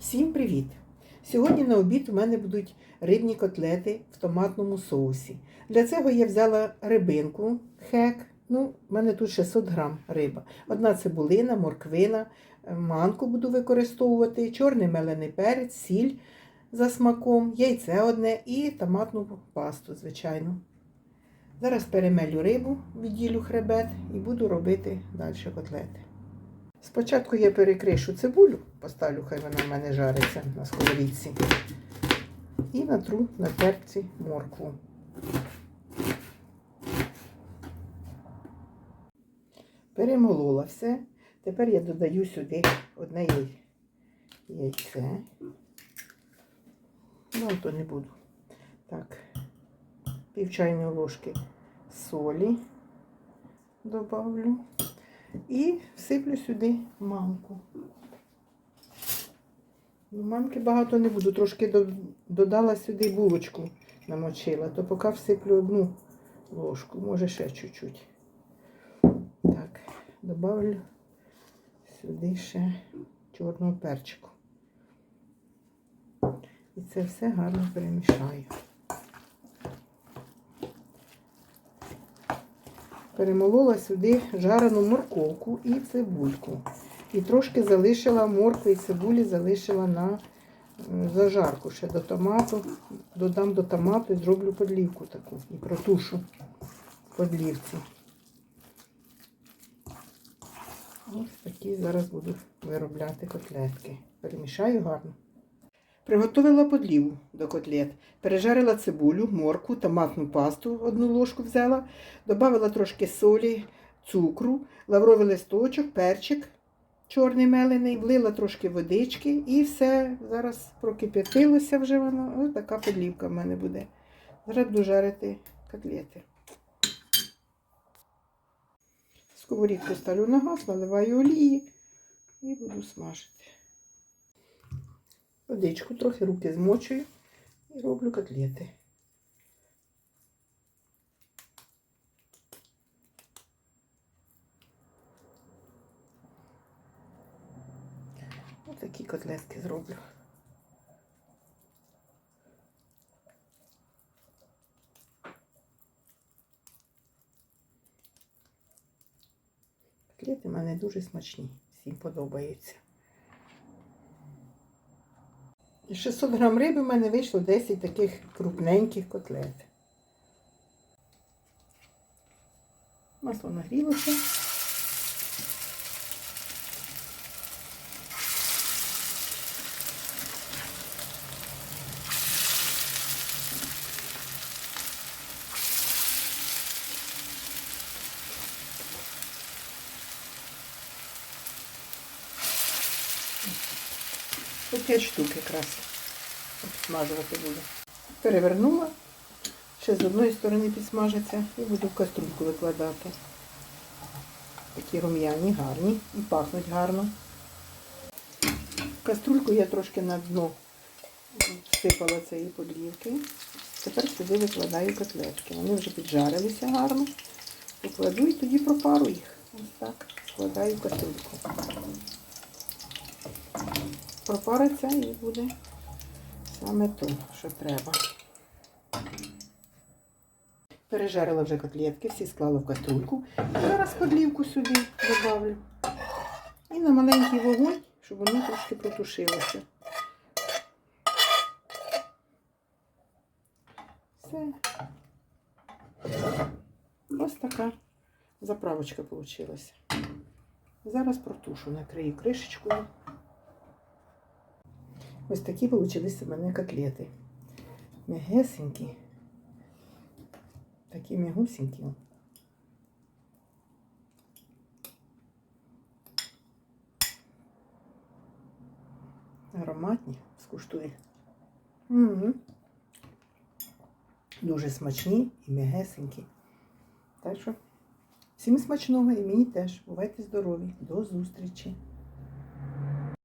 Всім привіт! Сьогодні на обід у мене будуть рибні котлети в томатному соусі. Для цього я взяла рибинку, хек. Ну, в мене тут 600 грам риба. Одна цибулина, морквина, е, манку буду використовувати, чорний мелений перець, сіль за смаком, яйце одне і томатну пасту, звичайно. Зараз перемелю рибу, відділю хребет і буду робити далі котлети. Спочатку я перекришу цибулю, поставлю, хай вона в мене жариться на сковорідці. І натру на терпці моркву. Перемолола все. Тепер я додаю сюди одне яйце. Ну, то не буду. Так, пів чайної ложки солі добавлю. І всиплю сюди манку. Ну, Манки багато не буду, трошки додала сюди булочку, намочила, то поки всиплю одну ложку, може ще чуть-чуть. Так, добавлю сюди ще чорного перчику. І це все гарно перемішаю. Перемолола сюди жарену морковку і цибульку. І трошки залишила моркви і цибулі, залишила на зажарку ще до томату. Додам до томату і зроблю подлівку таку і протушу подлівці. Ось такі зараз буду виробляти котлетки. Перемішаю гарно. Приготувала подліву до котлет. Пережарила цибулю, морку, томатну пасту, одну ложку взяла, додала трошки солі, цукру, лавровий листочок, перчик чорний мелений, влила трошки водички і все. Зараз прокип'ятилося вже воно. Ось така подлівка в мене буде. Зараз буду жарити котлети. Сковорідку ставлю на газ, наливаю олії і буду смажити. Водичку трохи руки змочую і роблю котлети. Ось такі котлетки зроблю. Котлети в мене дуже смачні, всім подобаються. 600 грам риби в мене вийшло 10 таких крупненьких котлет. Масло нагрілося. По 5 штук якраз обсмажувати буду. Перевернула, ще з одної сторони підсмажиться і буду в каструльку викладати. Такі рум'яні, гарні і пахнуть гарно. В каструльку я трошки на дно всипала цієї подлівки. Тепер сюди викладаю котлетки. Вони вже піджарилися гарно. Покладу і тоді пропару їх. Ось так. Складаю каструльку пропариться і буде саме то, що треба. Пережарила вже котлетки, всі склала в каструльку. Зараз подлівку сюди додавлю. І на маленький вогонь, щоб воно трошки протушилося. Все. Ось така заправочка вийшла. Зараз протушу, накрию кришечкою. Ось такі вийшли в мене котлети. М'ягесенькі. Такі м'ягусенькі. Ароматні, скуштуй. Угу. Дуже смачні і м'ягесенькі. Так що всім смачного і мені теж. Бувайте здорові. До зустрічі!